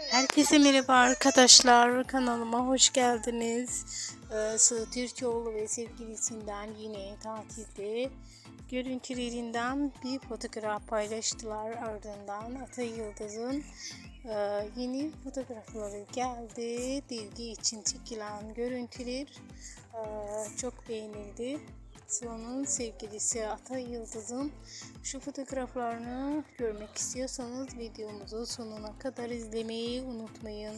Herkese merhaba arkadaşlar. Kanalıma hoş geldiniz. Ee, Sıla Türkoğlu ve sevgilisinden yine tatilde görüntülerinden bir fotoğraf paylaştılar. Ardından Ata Yıldız'ın e, yeni fotoğrafları geldi. Dilgi için çekilen görüntüler e, çok beğenildi. Sıla'nın sevgilisi Ata Yıldız'ın şu fotoğraflarını görmek istiyorsanız videomuzu sonuna kadar izlemeyi unutmayın.